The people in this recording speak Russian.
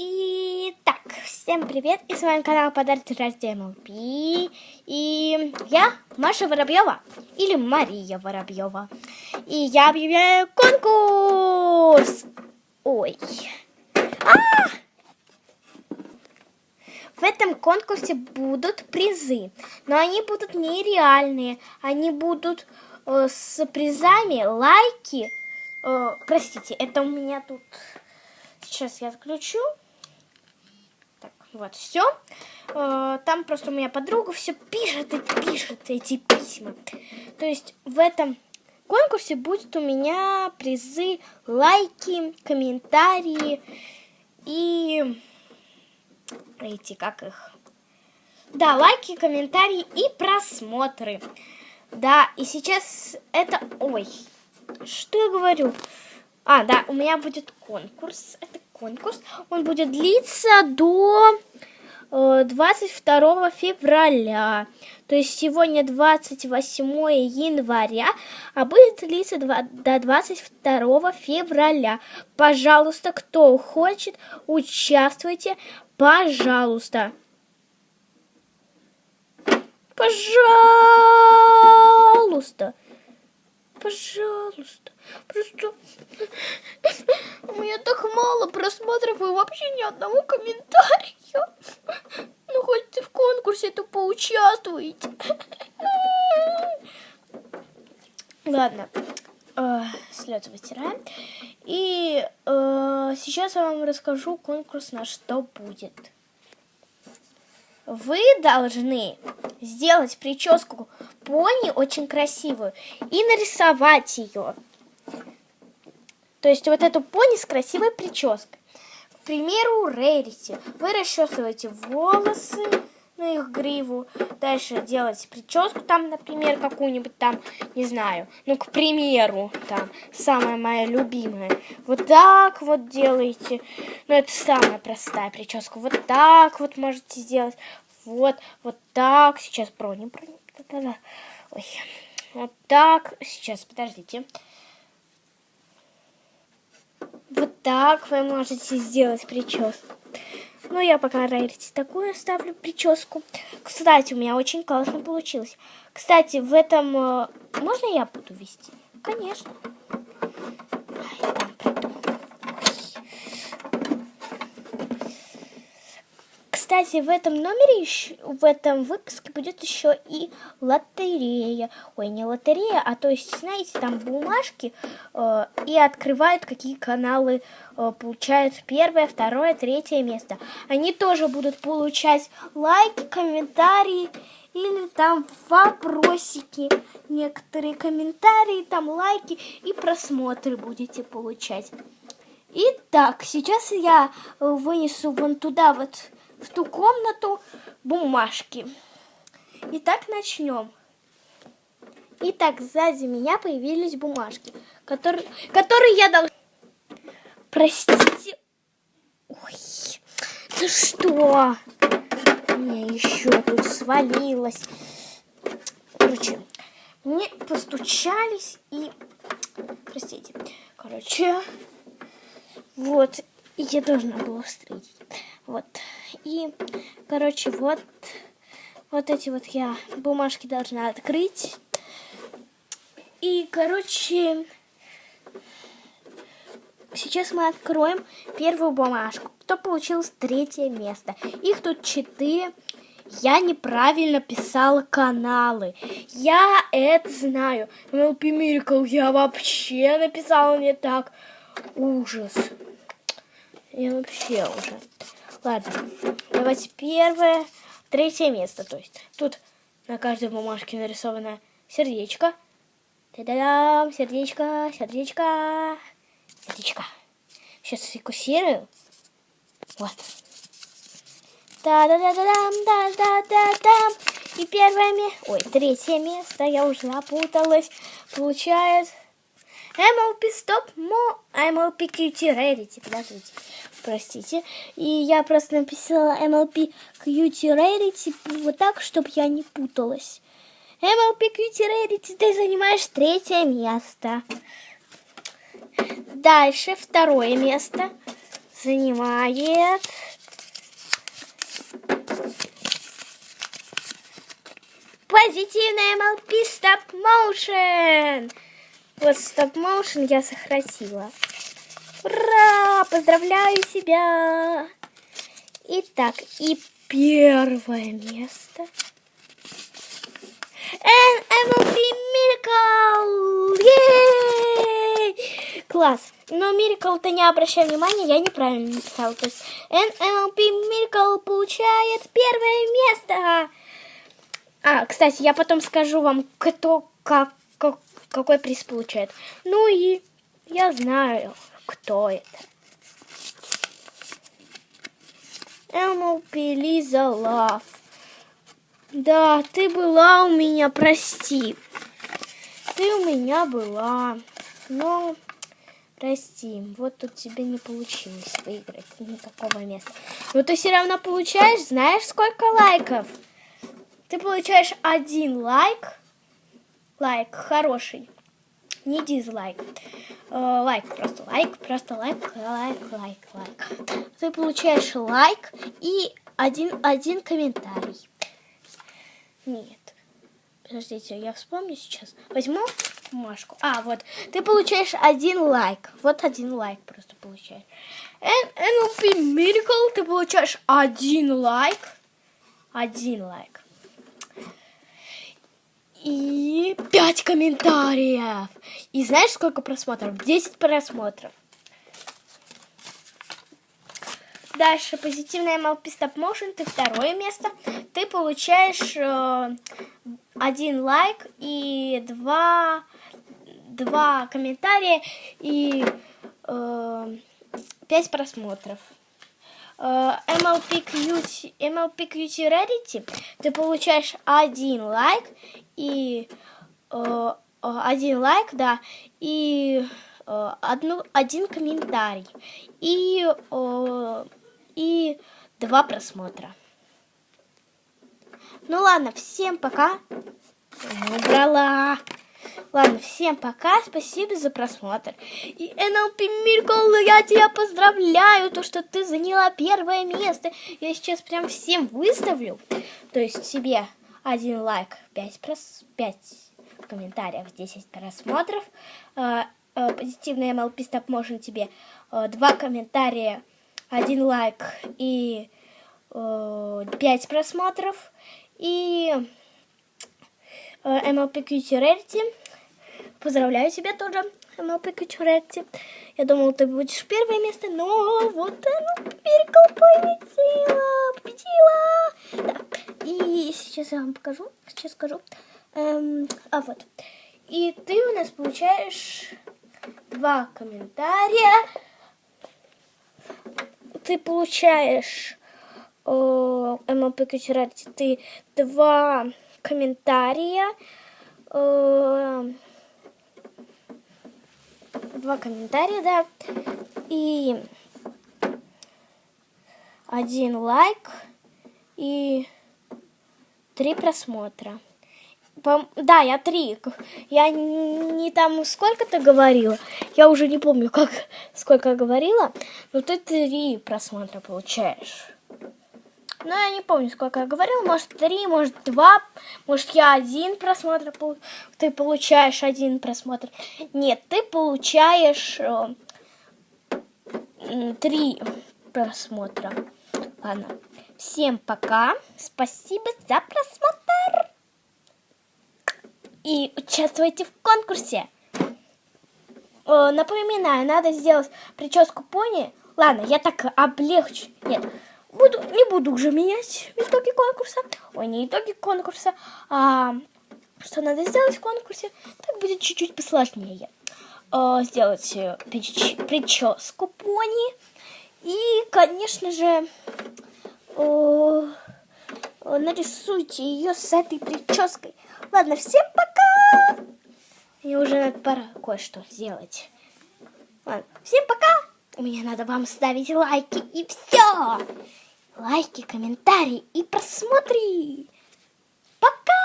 И так, всем привет, и с вами канал Подарки Рождения МЛП. И я Маша Воробьева, или Мария Воробьева. И я объявляю конкурс! Ой. А! В этом конкурсе будут призы, но они будут нереальные. Они будут э, с призами лайки. Э, простите, это у меня тут... Сейчас я отключу. Вот, все. Э, там просто у меня подруга все пишет и пишет эти письма. То есть в этом конкурсе будет у меня призы, лайки, комментарии и эти, как их? Да, лайки, комментарии и просмотры. Да, и сейчас это... Ой, что я говорю? А, да, у меня будет конкурс. Это конкурс. Он будет длиться до 22 э, февраля. То есть сегодня 28 января, а будет длиться до 22 февраля. Пожалуйста, кто хочет, участвуйте. Пожалуйста. Пожалуйста. Пожалуйста. Просто у меня так мало просмотров и вообще ни одного комментария. Ну, хоть ты в конкурсе, то поучаствуйте. Ладно, э, слезы вытираем. И э, сейчас я вам расскажу конкурс на что будет. Вы должны сделать прическу пони очень красивую и нарисовать ее. То есть вот эту пони с красивой прической. К примеру, Рерити. Вы расчесываете волосы на их гриву. Дальше делаете прическу там, например, какую-нибудь там, не знаю, ну, к примеру, там, самая моя любимая. Вот так вот делаете. Ну, это самая простая прическа. Вот так вот можете сделать. Вот, вот так. Сейчас брони, брони. Ой. Вот так. Сейчас, подождите. Вот так вы можете сделать прическу. Ну, я пока рарити такую оставлю прическу. Кстати, у меня очень классно получилось. Кстати, в этом... Э, можно я буду вести? Конечно. Кстати, в этом номере, еще, в этом выпуске будет еще и лотерея. Ой, не лотерея, а то есть, знаете, там бумажки э, и открывают, какие каналы э, получают первое, второе, третье место. Они тоже будут получать лайки, комментарии или там вопросики. Некоторые комментарии, там лайки и просмотры будете получать. Итак, сейчас я вынесу вон туда вот в ту комнату бумажки. Итак, начнем. Итак, сзади меня появились бумажки, которые, которые я должна... Простите. Ой, ну что? Мне еще тут свалилось. Короче, мне постучались и... Простите. Короче, вот, я должна была встретить. Вот. И, короче, вот, вот эти вот я бумажки должна открыть. И, короче, сейчас мы откроем первую бумажку. Кто получил третье место? Их тут четыре. Я неправильно писала каналы. Я это знаю. MLP Miracle я вообще написала не так. Ужас. Я вообще уже. Ладно, давайте первое, третье место. То есть тут на каждой бумажке нарисовано сердечко. Та-да-дам, сердечко, сердечко, сердечко. Сейчас фокусирую. Вот. Да-да-да-да-дам, да-да-да-дам. И первое место, ой, третье место, я уже запуталась, получает MLP Stop Mo MLP QT Rarity. Подождите, простите. И я просто написала MLP QT Rarity вот так, чтобы я не путалась. MLP QT Rarity, ты занимаешь третье место. Дальше второе место. занимает позитивная MLP Stop Motion. Вот Motion я сохранила. Ура! Поздравляю себя! Итак, и первое место. MLP Miracle! Ей! Класс! Но Miracle ты не обращай внимания, я неправильно написала. То есть NMLP Miracle получает первое место. А, кстати, я потом скажу вам, кто как какой приз получает. Ну и я знаю, кто это. MLP Лиза Love. Да, ты была у меня, прости. Ты у меня была. Но прости, вот тут тебе не получилось выиграть никакого места. Но ты все равно получаешь, знаешь, сколько лайков? Ты получаешь один лайк. Лайк хороший. Не дизлайк. Э, лайк, просто лайк, просто лайк, лайк, лайк, лайк. Ты получаешь лайк и один, один комментарий. Нет. Подождите, я вспомню сейчас. Возьму бумажку. А, вот. Ты получаешь один лайк. Вот один лайк просто получаешь. NLP Miracle ты получаешь один лайк. Один лайк. И пять комментариев. И знаешь, сколько просмотров? 10 просмотров. Дальше позитивная MLP Stop Motion, ты второе место. Ты получаешь э, один лайк и два, два комментария и э, пять просмотров. Э, MLP Cutie, MLP Cutie Rarity ты получаешь один лайк и э, один лайк, да, и э, одну, один комментарий. И э, и два просмотра. Ну ладно, всем пока. Убрала. Ладно, всем пока, спасибо за просмотр. И NLP Miracle, я тебя поздравляю, то, что ты заняла первое место. Я сейчас прям всем выставлю. То есть себе один лайк, пять прос... 5 комментариев, 10 просмотров. Э, э, позитивный MLP Stop Motion тебе э, два комментария, один лайк и э, 5 просмотров. И э, MLP Cutie Rarity. Поздравляю тебя тоже, MLP Cutie Rarity. Я думала, ты будешь первое место, но вот оно, Миркл победила, победила. Да. И сейчас я вам покажу, сейчас скажу. Эм, а вот. И ты у нас получаешь два комментария ты получаешь э, MLP Катюрати, ты два комментария, э, два комментария, да, и один лайк и три просмотра. Да, я три. Я не там сколько-то говорила. Я уже не помню, как сколько говорила. Но ты три просмотра получаешь. Ну, я не помню, сколько я говорила. Может, три, может, два. Может, я один просмотр. Ты получаешь один просмотр. Нет, ты получаешь э, три просмотра. Ладно. Всем пока. Спасибо за просмотр и участвуйте в конкурсе. Э, напоминаю, надо сделать прическу пони. Ладно, я так облегчу. Нет, буду, не буду уже менять итоги конкурса. Ой, не итоги конкурса, а что надо сделать в конкурсе. Так будет чуть-чуть посложнее. Э, сделать прическу пони. И, конечно же, э, нарисуйте ее с этой прической. Ладно, всем пока! Мне уже пора кое-что сделать. Ладно, всем пока! Меня надо вам ставить лайки и все! Лайки, комментарии и просмотри! Пока!